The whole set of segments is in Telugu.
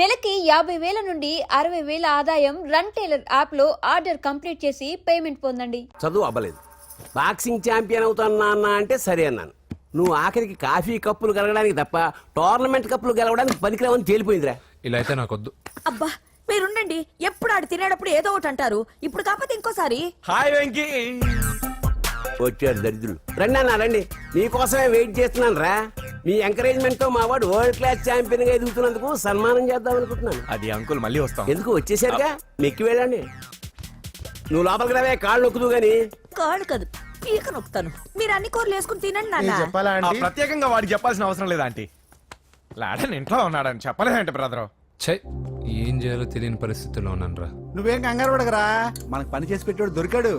నెలకి యాభై వేల నుండి అరవై వేల ఆదాయం రన్ టైలర్ యాప్లో ఆర్డర్ కంప్లీట్ చేసి పేమెంట్ పొందండి. చదువు అవ్వలేదు బాక్సింగ్ ఛాంపియన్ అవుతాను అన్న అంటే సరే అన్నాను. నువ్వు ఆఖరికి కాఫీ కప్పులు గెలవడానికి తప్ప టోర్నమెంట్ కప్పులు గెలవడానికి పనికిరావని తేలిపోయిందిరా. ఇలా అయితే నాకొద్దు. అబ్బా మీరుండండి. ఎప్పుడు ఆడు తినేటప్పుడు ఏదో ఒకటి అంటారు. ఇప్పుడు కాకపోతే ఇంకోసారి. హాయ్ వెంకీ. వచ్చారు దరిద్రులు. రండి అన్న రండి. మీకోసమే వెయిట్ చేస్తున్నాను రా. మీ ఎంకరేజ్మెంట్తో మా వాడు వరల్డ్ క్లాస్ ఛాంపియన్గా ఎదుగుతున్నందుకు సన్మానం చేద్దాం అనుకుంటున్నాను. అది అంకుల్ మళ్ళీ వస్తాం. ఎందుకు వచ్చేసరిగా? మెక్కి వెళ్ళండి. నువ్వు లోపలికి రావే కాళ్ళు నొక్కుదు గాని. కాళ్ళు కాదు పీక నొక్కుతాను. మీరు అన్ని కూరలు వేసుకుని తినండి నాన్న చెప్పాలా ఆ, ప్రత్యేకంగా వాడికి చెప్పాల్సిన అవసరం లేదా ఆంటీ. లాడన్ ఇంట్లో ఉన్నాడని చెప్పలేదంటే బ్రదర్. ఛై ఏం చేయాలో తెలియని పరిస్థితుల్లో ఉన్నాను రా నువ్వేం కంగారు పడకరా? మనకు పని చేసి పెట్టాడు దొరికాడు.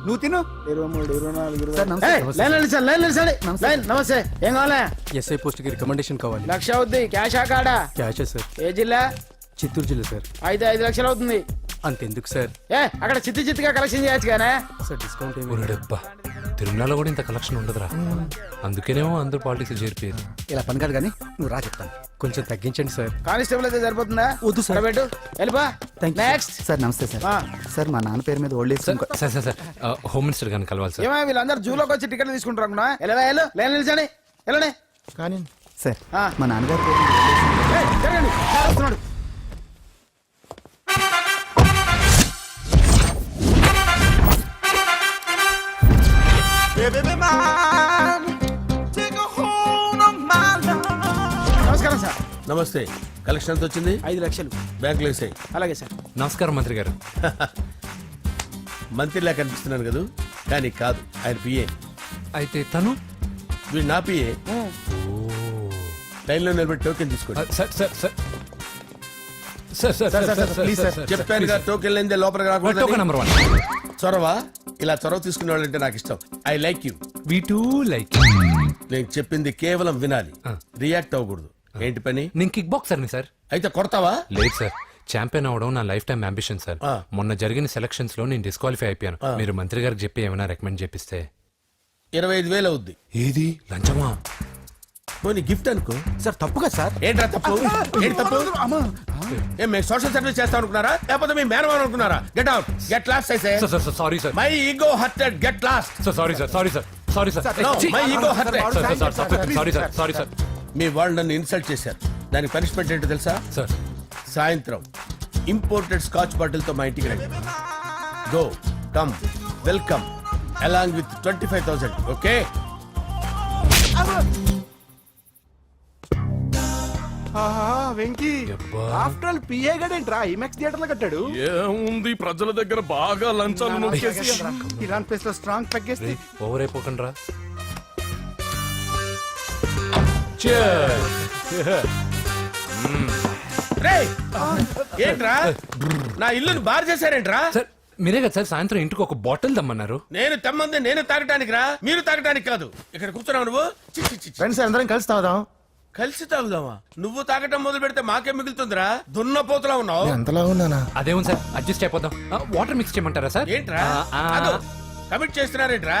నువ్వు తిను. ఇరవై మూడు ఇరవై నాలుగు లైన్ నిలిచాడు లైన్ నిలిచాడు. లైన్ నమస్తే. ఏం కావాలా? ఎస్ఐ పోస్ట్కి రికమెండేషన్ కావాలి. లక్ష అవుద్ది క్యాష్ ఆ కాడా? Cash sir. ఏ జిల్లా? చిత్తూరు జిల్లా సార్. ఐదు ఐదు లక్షలు అవుతుంది. అంతెందుకు సార్? ఏ అక్కడ చిత్తి చిత్తిగా కలెక్షన్ చేయొచ్చు కానీ సార్ డిస్కౌంట్ ఏమి తిరుమలలో కూడా ఇంత కలెక్షన్ ఉండదురా. అందుకేనేమో అందరూ పాలిటిక్స్ చేరిపోయారు. ఇలా పని కాదు కానీ నువ్వు రా చెప్తాను. కొంచెం తగ్గించండి సార్. కానిస్టేబుల్ అయితే సరిపోతుందా? వద్దు సార్. పెట్టు. వెళ్ళిపా. Thank next sir. నమస్తే సార్. ఆ. సార్ మా నాన్న పేరు మీద old age sir sir sir ఆ, హోమ్ మినిస్టర్ గారిని కలవాలి సార్. ఏమో వీళ్ళందరూ జూలోకి వచ్చి టికెట్లు తీసుకుంటారు అనుకున్నా? వెళ్ళవా వెళ్ళు. లైన్ నిలిచండి. వెళ్ళండి. కానీ సార్ ఆ. మా నాన్నగారి పేరు మీద old age ఉంది. ఏయ్, జరగండి సార్ వస్తున్నాడు. నమస్తే. కలెక్షన్ ఎంత వచ్చింది? ఐదు లక్షలు. బ్యాంకులో వేసాయి అలాగే సార్. నమస్కారం మంత్రి గారు. మంత్రిలా కనిపిస్తున్నాను కదా. కానీ కాదు ఆయన పిఏ. అయితే తను? నా పిఏ. లైన్లో నిలబడి టోకెన్ తీసుకోండి. Sir sir sir. చెప్పాను టోకెన్ లేనిదే లోపలికి నెంబర్ వన్ చొరవ? ఇలా చొరవ తీసుకునే వాళ్ళంటే నాకు ఇష్టం. I like you we too like నేను చెప్పింది కేవలం వినాలి. రియాక్ట్ అవ్వకూడదు. ఏంటి పని? నేను కిక్ బాక్సర్ని సార్. అయితే కొడతావా? లేదు సార్. ఛాంపియన్ అవడం నా లైఫ్ టైం అంబిషన్ సార్. ఆ. మొన్న జరిగిన సెలక్షన్స్లో నేను డిస్క్వాలిఫై అయిపోయాను. మీరు మంత్రి గారికి చెప్పి ఏమైనా రికమెండ్ చేపిస్తే. ఇరవై ఐదు వేలు అవుద్ది. ఏది? లంచమా? పోనీ గిఫ్ట్ అనుకో. సార్ తప్పుగా సార్. ఏంట్రా తప్పు? ఏంటి తప్పు? ఏం మేము సోషల్ సర్వీస్ చేస్తాం అనుకున్నారా? లేకపోతే మీ మేనమాన్ అనుకున్నారా? గెట్ అవుట్ గెట్ లాస్ట్ అయితే sir sir sorry sir. My ego hurted get lost sir sorry sir sorry sir. Sorry sir. No, my ego hurt. Sorry sir sorry sir. మీ వాళ్ళు నన్ను ఇన్సల్ట్ చేశారు. దానికి పనిష్మెంట్ ఏంటో తెలుసా? సార్. సాయంత్రం ఇంపోర్టెడ్ స్కాచ్ బాటిల్తో మా ఇంటికి రండి. Go come welcome along with twenty five thousand okay? Venky. After all PA గడేంట్రా IMAX థియేటర్లో కట్టాడు. ఏముంది? ప్రజల దగ్గర బాగా లంచాలు ఇలాంటి ప్లేస్లో స్ట్రాంగ్ తగ్గేస్తే ఓవర్ అయిపోకండి రా రే ఏంట్రా? నా ఇల్లుని బార్ చేశారేంట్రా? సార్ మీరే కదా సార్ సాయంత్రం ఇంటికి ఒక బాటిల్ దమ్మన్నారు. నేను తెమ్మంది నేను తాగటానికి రా మీరు తాగటానికి కాదు. ఇక్కడ కూర్చున్నావు నువ్వు? చి, చి, చి, చి. ఫ్రెండ్స్ అందరం కలిసి తాగుదాం. కలిసి తాగుదామా? నువ్వు తాగటం మొదలు పెడితే మాకే మిగులుతుందిరా? దున్నపోతులా ఉన్నావు. ఎంతలా ఉన్నానా? అదేమో సార్ అడ్జస్ట్ అయిపోదాం. వాటర్ మిక్స్ చేయమంటారా సార్? ఏంట్రా? ఆ, ఆ, కమిట్ చేస్తున్నారేంట్రా?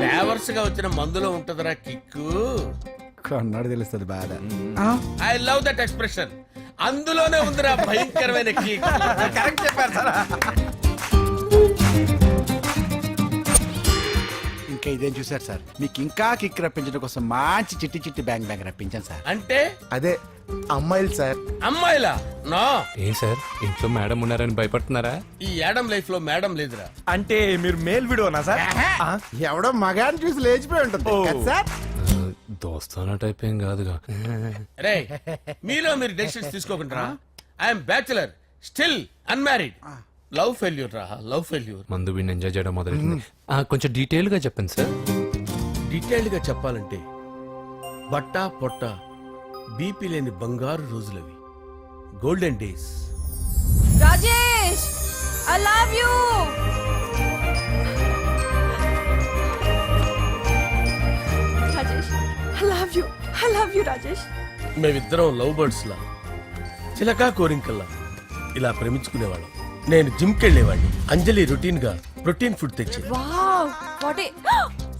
ఫ్లేవర్స్గా వచ్చిన మందులో ఉంటదిరా కిక్కు. కన్నాడు తెలుస్తుంది బాధ ఐ లవ్ దట్ ఎక్స్ప్రెషన్ అందులోనే ఉందిరా భయంకరమైన కిక్. కరెక్ట్ చెప్పారు సార్. ఇంకా ఇదేం చూసారు సార్? మీకు ఇంకా కిక్ రప్పించడం కోసం మంచి చిట్టి చిట్టి బ్యాంగ్ బ్యాంగ్ రప్పించాను సార్. అంటే? అదే అమ్మాయిలు సార్. అమ్మాయిలా? నా. ఏం సార్ ఇంట్లో మేడం ఉన్నారని భయపడుతున్నారా? ఈ యాడమ్ లైఫ్లో మేడం లేదురా. అంటే మీరు మేల్ వీడియోనా సార్? ఎవడో మగాన్ని చూసి లేచిపోయి ఉంటుంది. కదా సార్? దోస్తానా టైప్ ఏం కాదుగా. రే మీలో మీరు డెసిషన్స్ తీసుకోకుండా I'm bachelor still unmarried. Love failure రా లవ్ ఫెయిల్యూర్. మందు వీడిని ఎంజాయ్ చేయడం మొదలైంది కొంచెం డీటెయిల్గా చెప్పండి సార్. డీటెయిల్డ్గా చెప్పాలంటే బట్టా పొట్ట బీపీ లేని బంగారు రోజులవి. Golden days I love you Rajesh I love you I love you Rajesh. మేమిద్దరం లవ్ బర్డ్స్ లా చిలకా కోరింకల్లా ఇలా ప్రేమించుకునేవాళ్ళం. నేను జిమ్కి వెళ్ళేవాడిని అంజలి రొటీన్గా ప్రోటీన్ ఫుడ్ తెచ్చి వావ్! వాట్ ఏ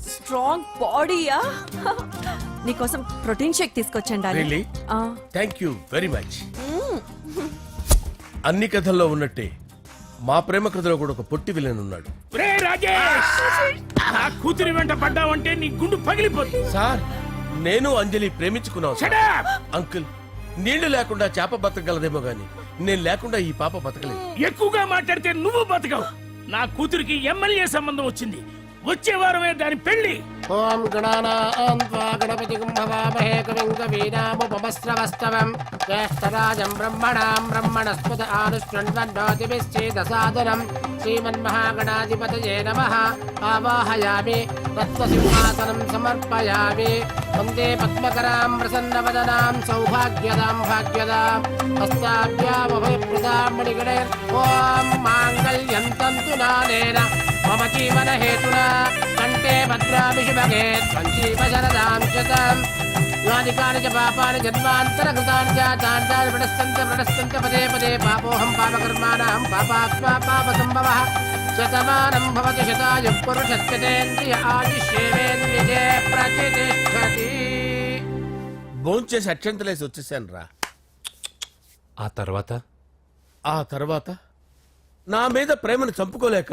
స్ట్రాంగ్ బాడీయా? నీకోసం ప్రోటీన్ షేక్ తీసుకొచ్చండి? థ్యాంక్ యూ వెరీ మచ్ అన్ని కథల్లో ఉన్నట్టే మా ప్రేమ కథలో కూడా ఒక పొట్టి విలన్ ఉన్నాడు. కూతురి వెంట పడ్డావంటే నీ గుండు పగిలిపోతుంది. సార్ నేను అంజలి ప్రేమించుకున్నాను సార్. అంకుల్ నీళ్ళు లేకుండా చేప బతకగలదేమో గాని నేను లేకుండా ఈ పాప బతకలేదు. ఎక్కువగా మాట్లాడితే నువ్వు బతకవు. నా కూతురికి ఎమ్మెల్యే సంబంధం వచ్చింది. వచ్చే వారమే దాని పెళ్ళి ఓం గణానాం త్వా గణపతిం భవామహే కవిం కవీనాముపమస్రవస్తవం జ్యేష్ఠరాజం బ్రహ్మణాం బ్రహ్మణస్పద ఆనుష్ణ్వన్నోతిభిశ్చేదసాదనం శ్రీమన్మహాగణాధిపతయే నమః. ఆవాహయామి తత్వసింహాసనం సమర్పయామి. వందే పద్మకరాం ప్రసన్నవదనాం సౌభాగ్యదాం భాగ్యదాం. హస్తాభ్యామభయప్రదాం మణిగణే. ఓం మాంగళ్యం తంతు నానేన మమ జీవన హేతునా కంటే భద్రామి శుభగే సంజీవ శరదాం శతం యాని కాని చ పాపాని జన్మాంతరకృతాని చ తాని తాని ప్రణశ్యంత ప్రణశ్యంత పదే పదే పాపోహం పాపకర్మాణం పాపాత్మా పాప సంభవ శతమానం భవతి శతాయు పురుషస్యతేంద్రియ ఆయుష్యేవేంద్రియే ప్రతిష్టతి భోంచేసి అక్షంతలేసి వచ్చేసాను రా ఆ తర్వాత? ఆ తర్వాత నా మీద ప్రేమను చంపుకోలేక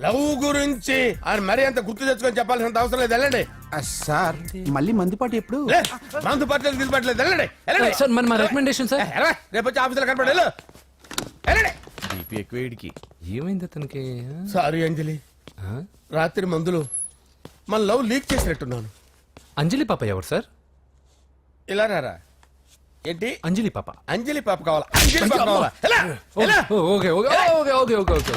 లవ్ గురించి ఆయన మరీ అంత గుర్తు తెచ్చుకొని చెప్పాల్సినంత అవసరం లేదు. వెళ్ళండి. సార్ మళ్ళీ మందుపాటి ఎప్పుడు? లే, మందు పట్టలేదు తీసుపట్టలేదు వెళ్ళండి వెళ్ళండి. సార్ మరి మా రికమెండేషన్ సార్? ఎలా? రేపు వచ్చి ఆఫీసులో కనపడి వెళ్ళు. వెళ్ళండి. బీపీ ఎక్కువ వీడికి ఏమైంది అతనికి? సారీ అంజలి. ఆ? రాత్రి మందులు మన లవ్ లీక్ చేసినట్టున్నాను. అంజలి పాప ఎవరు సార్? ఇలా రారా? ఏంటి? అంజలి పాప. అంజలి పాప కావాలా? అంజలి పాప కావాలా? ఎలా? ఎలా? ఓ, okay okay okay okay okay okay.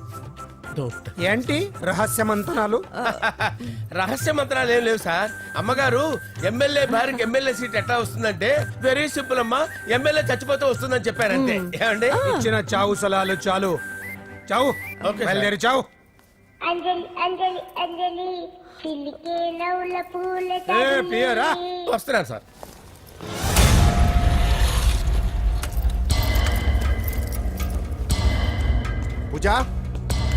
don't ఏంటి? రహస్య మంతనాలు? రహస్య మంత్రాలు ఏం లేవు సార్. అమ్మగారు ఎమ్మెల్యే భార్యకి ఎమ్మెల్యే సీట్ ఎట్లా వస్తుందంటే వెరీ సింపుల్ అమ్మా ఎమ్మెల్యే చచ్చిపోతే వస్తుందని చెప్పారంతే ఏమండి? ఇచ్చిన చావు సలాలు చాలు. చావు. ఓకే. బయలుదేరి చావు. అంజలి అంజలి అంజలి పిల్లికే నవ్వుల పూల ఏ పియరా వస్తున్నాను సార్. పూజ?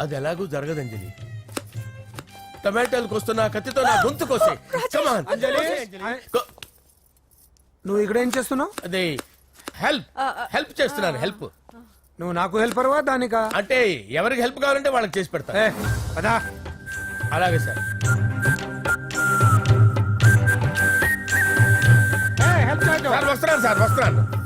అది ఎలాగూ జరగదు అంజలి. టమాటాలకు వస్తున్న కత్తితో నా గొంతు కోసే. అంజలి. గో- నువ్వు ఇక్కడ ఏం చేస్తున్నావు? అదే హెల్ప్ హెల్ప్ చేస్తున్నాను హెల్ప్ నువ్వు నాకు హెల్పర్వా దానికా? అంటే ఎవరికి హెల్ప్ కావాలంటే వాళ్ళకి చేసి పెడతా. ఏ, పదా. అలాగే సార్. ఏ, హెల్ప్ చేయొద్దు. సార్ వస్తున్నాను సార్ వస్తున్నాను.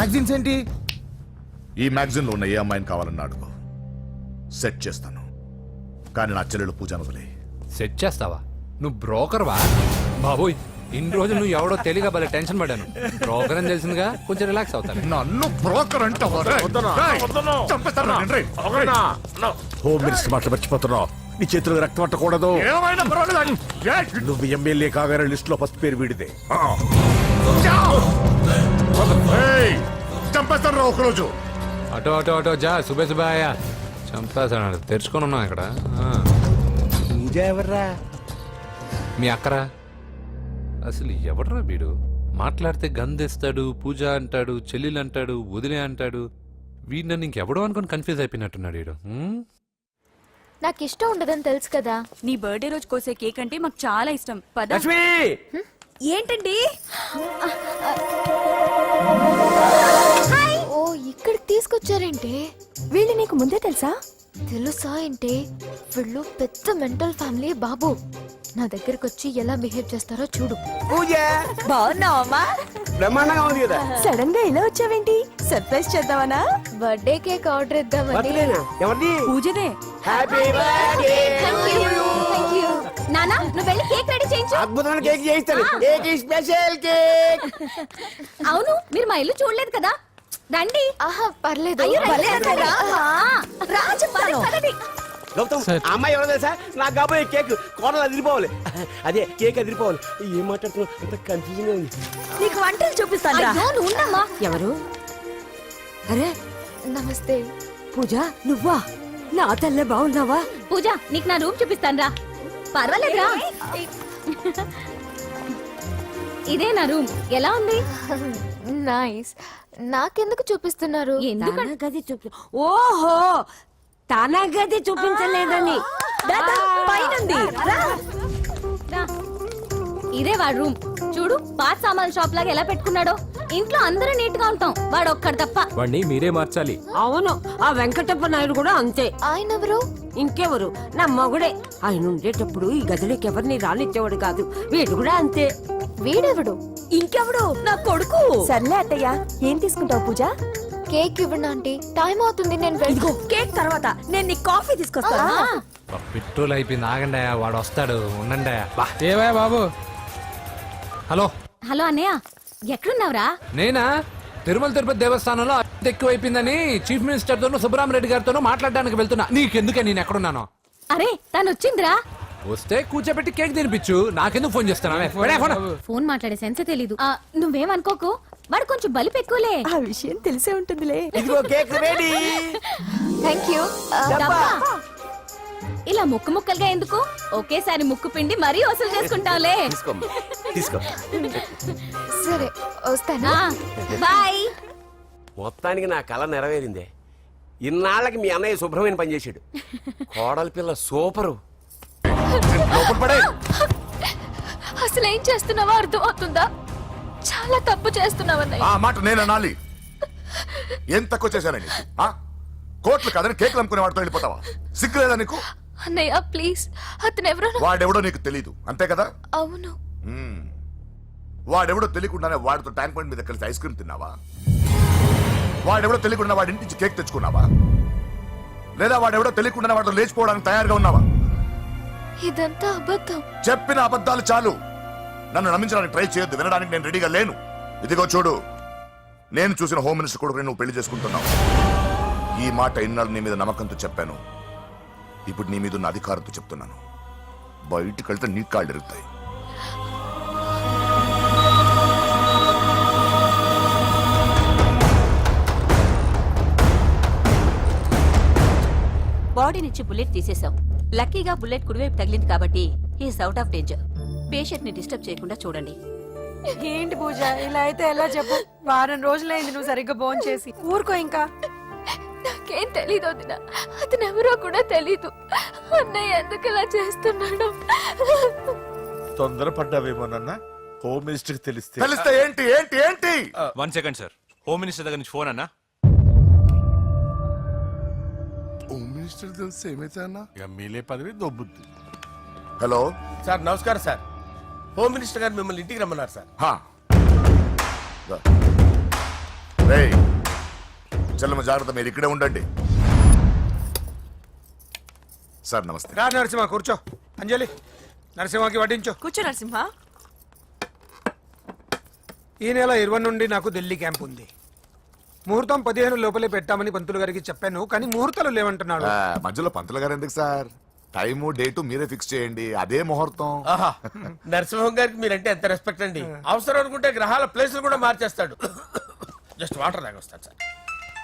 మ్యాగజైన్స్ ఏంటి? ఈ మ్యాగజైన్లో ఉన్న ఏ అమ్మాయిని కావాలన్నా అడుగు. సెట్ చేస్తాను. కానీ నా చెల్లెలు పూజను వదిలే సెట్ చేస్తావా? నువ్వు బ్రోకర్ వా? బాబోయ్ ఇన్ని రోజులు నువ్వు ఎవడో తెలియక భలే టెన్షన్ పడ్డాను. బ్రోకర్ అని తెలిసిందిగా కొంచెం రిలాక్స్ అవుతాను నన్ను బ్రోకర్ అంటే హోమ్ మినిస్టర్ మాటలు మర్చిపోతున్నావు. నీ చేతులు రక్తం పట్టకూడదు నువ్వు ఎమ్మెల్యే కాగానే లిస్ట్లో ఫస్ట్ పేరు వీడిదే. చంపేస్తాను ఒకరోజు అటో అటో అటో జా సుబే సుబాయ చంపేశాడు తెరుచుకొని ఉన్నాం ఇక్కడ. ఎవర్రా మీ అక్కరా? అసలు ఎవడరా వీడు? మాట్లాడితే గంధేస్తాడు పూజ అంటాడు చెల్లెలు అంటాడు వదిలే అంటాడు. వీడు నన్ను ఇంకెవడో అనుకుని కన్ఫ్యూజ్ అయిపోయినట్టున్నాడు వీడు? నాకు ఇష్టం ఉండదని తెలుసు కదా. నీ బర్త్డే రోజు కోసే కేక్ అంటే మాకు చాలా ఇష్టం. పద. లక్ష్మి! ఏంటండి? ఓ ఇక్కడికి తీసుకొచ్చారేంటి? వీళ్ళు నీకు ముందే తెలుసా? తెలుసా ఏంటి? వీళ్ళు పెద్ద మెంటల్ ఫ్యామిలీ బాబు. నా దగ్గరకు వచ్చి ఎలా బిహేవ్ చేస్తారో చూడు. బాగున్నావమ్మా? బ్రహ్మాండంగా ఉంది కదా. సడన్గా ఇలా వచ్చావేంటి? సర్ప్రైజ్ చేద్దామనా? బర్త్డే కేక్ ఆర్డర్ ఇద్దామని. ఎవరిది? పూజనే. హ్యాపీ బర్త్డే నానా నువ్వు వెళ్ళి కేక్ రెడీ చేయించు. అద్భుతమైన కేక్ చేయిస్తాను కేక్ స్పెషల్ కేక్. అవును మీరు మా ఇల్లు చూడలేదు కదా. రండి. ఆహా పర్లేదు. రా చెప్తాను గౌతమ్ ఆ అమ్మాయి ఎవరో తెలుసా? నాకు కాబోయే కేక్ కోడలు అదిరిపోవాలి. అదే కేక్ అదిరిపోవాలి. ఏం మాట్లాడుతున్నావు? అంత కన్ఫ్యూజన్ ఉంది. నీకు వంటలు చూపిస్తాను అయ్యో, ఉండమ్మా. ఎవరు? అరే నమస్తే. పూజ నువ్వా? నా తల్లే బాగున్నావా? పూజ నీకు నా రూమ్ చూపిస్తాను రా. పర్వాలేదురా. ఇదే నా రూమ్. ఎలా ఉంది? నైస్. నాకెందుకు చూపిస్తున్నారు? ఎందుకంటే గది చూపి ఓహో! తన గది చూపించలేదని. పైనుంది. ఇదే వాడు రూమ్. చూడు పాత సామాన్ షాప్ లాగా ఎలా పెట్టుకున్నాడో. ఇంట్లో అందరూ నీట్గా ఉంటాం. వాడు ఒక్కడు తప్ప. వాడిని మీరే మార్చాలి. అవును ఆ వెంకటప్ప నాయుడు కూడా అంతే. ఆయన ఎవరు ఇంకెవరు? నా మగుడే. ఆయన ఉండేటప్పుడు ఈ గదిలోకి ఎవరిని రానిచ్చేవాడు కాదు. వీడు కూడా అంతే. వీడెవడు? ఇంకెవడు? నా కొడుకు. సర్లే అత్తయ్య ఏం తీసుకుంటావు పూజ? కేక్ ఇవ్వండి ఆంటీ. టైం అవుతుంది నేను వెళ్ళి ఇదిగో కేక్ తర్వాత నేను నీకు కాఫీ తీసుకొస్తాను ఆ, పెట్రోల్ అయిపోయింది ఆగండి వాడు వస్తాడు ఉండండి బా. ఏవా బాబు? హలో. హలో అన్నయ్య. ఎక్కడున్నావురా? నేనా? తిరుమల తిరుపతి దేవస్థానంలో అత్యంత ఎక్కువైపోయిందని చీఫ్ మినిస్టర్ తోనూ సుబ్బరామరెడ్డి గారితోనూ మాట్లాడడానికి వెళ్తున్నా. నీకెందుకే నేను ఎక్కడున్నాను? అరే తను వచ్చిందిరా వస్తే కూర్చోబెట్టి కేక్ తినిపించు. నాకెందుకు ఫోన్ చేస్తాను ఫోన్ మాట్లాడే సెన్స్ తెలీదు. ఆ, నువ్వేమనుకోకు? వాడు కొంచెం బలిపు ఎక్కువలే. ఆ విషయం తెలిసే ఉంటుందిలే. ఇదిగో కేక్ రెడీ. థ్యాంక్ యూ డబ్బా. ఇలా ముక్కు ముక్కలుగా ఎందుకు? ఒకేసారి ముక్కు పిండి మరీ వసూలు చేసుకుంటావులే. తీసుకోమ్మా. తీసుకో సరే వస్తానా. బాయ్. మొత్తానికి నా కళ నెరవేరిందే. ఇన్నాళ్ళకి మీ అన్నయ్య శుభ్రమైన పని చేశాడు. కోడలి పిల్ల సూపరు. అసలు ఏం చేస్తున్నావో అర్థం అవుతుందా చాలా తప్పు చేస్తున్నావన్నయ్య ఆ మాట నేను అనాలి. ఏం తక్కువ చేశానండి ఆ? కోట్లు కాదని కేకులు అమ్ముకునే వాడితో వెళ్ళిపోతావా? సిగ్గు లేదా నీకు? అన్నయ్య ప్లీజ్. అతను ఎవరో వాడెవడో నీకు తెలీదు. అంతే కదా? అవును. మ్మ్. వాడెవడో తెలియకుండానే వాడితో ట్యాంక్ పాయింట్ మీద కలిసి ఐస్ క్రీమ్ తిన్నావా? వాడెవడో తెలియకుండా వాడి ఇంటి నుంచి కేక్ తెచ్చుకున్నావా? లేదా వాడెవడో తెలియకుండానే వాడితో లేచిపోవడానికి తయారుగా ఉన్నావా? ఇదంతా అబద్ధం. చెప్పిన అబద్ధాలు చాలు. నన్ను నమ్మించడానికి ట్రై చేయొద్దు. వినడానికి నేను రెడీగా లేను. ఇదిగో చూడు. నేను చూసిన హోమ్ మినిస్టర్ కొడుకుని నువ్వు పెళ్ళి చేసుకుంటున్నావు. ఈ మాట ఇన్నాళ్ళు నీ మీద నమ్మకంతో చెప్పాను. ఇప్పుడు నీ మీద ఉన్న అధికారంతో చెప్తున్నాను. బయటికి వెళ్తే నీ కాళ్ళు ఎరుగుతాయి. బాడీ నుంచి బుల్లెట్ తీసేశాం. లక్కీగా బుల్లెట్ కుడివైపు తగిలింది కాబట్టి ఈస్ అవుట్ ఆఫ్ డేంజర్. పేషెంట్ని డిస్టర్బ్ చేయకుండా చూడండి. ఏంటి పూజ ఇలా అయితే ఎలా చెప్పు? వారం రోజులైంది నువ్వు సరిగ్గా భోంచేసి. చేసి ఊరుకో ఇంకా. నాకేం తెలీదు వదిన. అతను ఎవరో కూడా తెలీదు. అన్నయ్య ఎందుకు ఇలా చేస్తున్నాడు? తొందరపడ్డావేమోనన్నా హోమ్ మినిస్టర్ తెలిస్తే. తెలిస్తే ఏంటి ఏంటి ఏంటి? One second sir home minister దగ్గర నుంచి ఫోన్ అన్నా? హోమ్ మినిస్టర్ తెలిస్తే ఏమైతే అన్నా? ఎమ్మెల్యే పదవి దొబ్బుద్ది. హలో సార్ నమస్కారం సార్. హోమ్ మినిస్టర్ గారు మిమ్మల్ని ఇంటికి రమ్మన్నారు సార్. హా. రేయ్. చెల్లమ్మ జాగ్రత్త మీరు ఇక్కడే ఉండండి. సార్ నమస్తే. రా నరసింహ కూర్చో. అంజలి నరసింహకి వడ్డించు. కూర్చో నరసింహ. ఈ నెల ఇరవై నుండి నాకు ఢిల్లీ క్యాంప్ ఉంది. ముహూర్తం పదిహేను లోపలే పెట్టామని పంతులు గారికి చెప్పాను కానీ ముహూర్తాలు లేవంటున్నాడు. ఆ, మధ్యలో పంతులు గారు ఎందుకు సార్? టైము డేటు మీరే ఫిక్స్ చేయండి అదే ముహూర్తం. ఆహా నరసింహం గారికి మీరంటే ఎంత రెస్పెక్ట్ అండి? అవసరం అనుకుంటే గ్రహాల ప్లేసులు కూడా మార్చేస్తాడు. జస్ట్ వాటర్ తాగొస్తాను సార్.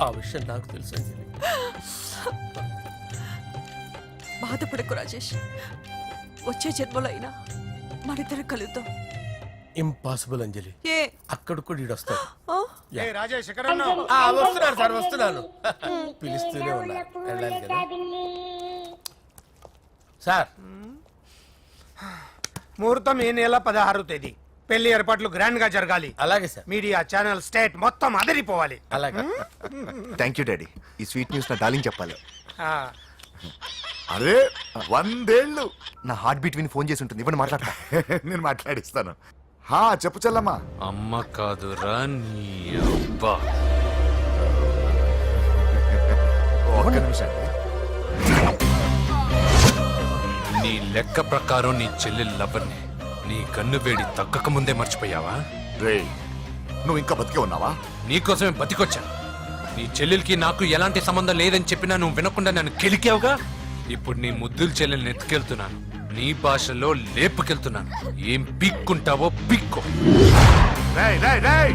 ఆ విషయం నాకు తెలుసు అంజలి. బాధపడకు రాజేష్. వచ్చే జన్మలో అయినా మనిద్దరం కలుద్దాం. ఇంపాసిబుల్ అంజలి. ఏ? అక్కడ కూడా ఈడు వస్తాడు. ఆ? ఏ రాజేష్ ఎక్కడ ఉన్నావు ఆ, వస్తున్నాను సార్ వస్తున్నాను పిలుస్తూనే ఉన్నా. వెళ్ళాలి కదా. సార్. ముహూర్తం ఈ నెల పదహారు తేదీ. పెళ్ళి ఏర్పాట్లు గ్రాండ్గా జరగాలి. అలాగే సార్. మీడియా ఛానల్ స్టేట్ మొత్తం అదిరిపోవాలి. అలాగే. థ్యాంక్ యూ డాడీ ఈ స్వీట్ న్యూస్ నా డార్లింగ్ చెప్పాలి. ఆ, అరే వందేళ్ళు. నా హార్ట్ బీట్ విని ఫోన్ చేసి ఉంటుంది. ఇవ్వండి మాట్లాడతా. నేను మాట్లాడిస్తాను. హా చెప్పు చెల్లమ్మా. అమ్మ కాదురా నీ అబ్బా. ఒక్క నిమిషం. నీ లెక్క ప్రకారం నీ చెల్లెలు లవ్వర్ని నీ కన్ను వేడి తగ్గక ముందే మర్చిపోయావా? రే నువ్వు ఇంకా బతికే ఉన్నావా? నీకోసమే బతికొచ్చా? నీ చెల్లెలకి నాకు ఎలాంటి సంబంధం లేదని చెప్పినా నువ్వు వినకుండా నన్ను కెలికావుగా? ఇప్పుడు నీ ముద్దుల చెల్లెల్ని ఎత్తుకెళ్తున్నాను. నీ భాషలో లేపుకెళ్తున్నాను. ఏం పిక్కుంటావో పిక్కో. రేయ్ రేయ్ రేయ్!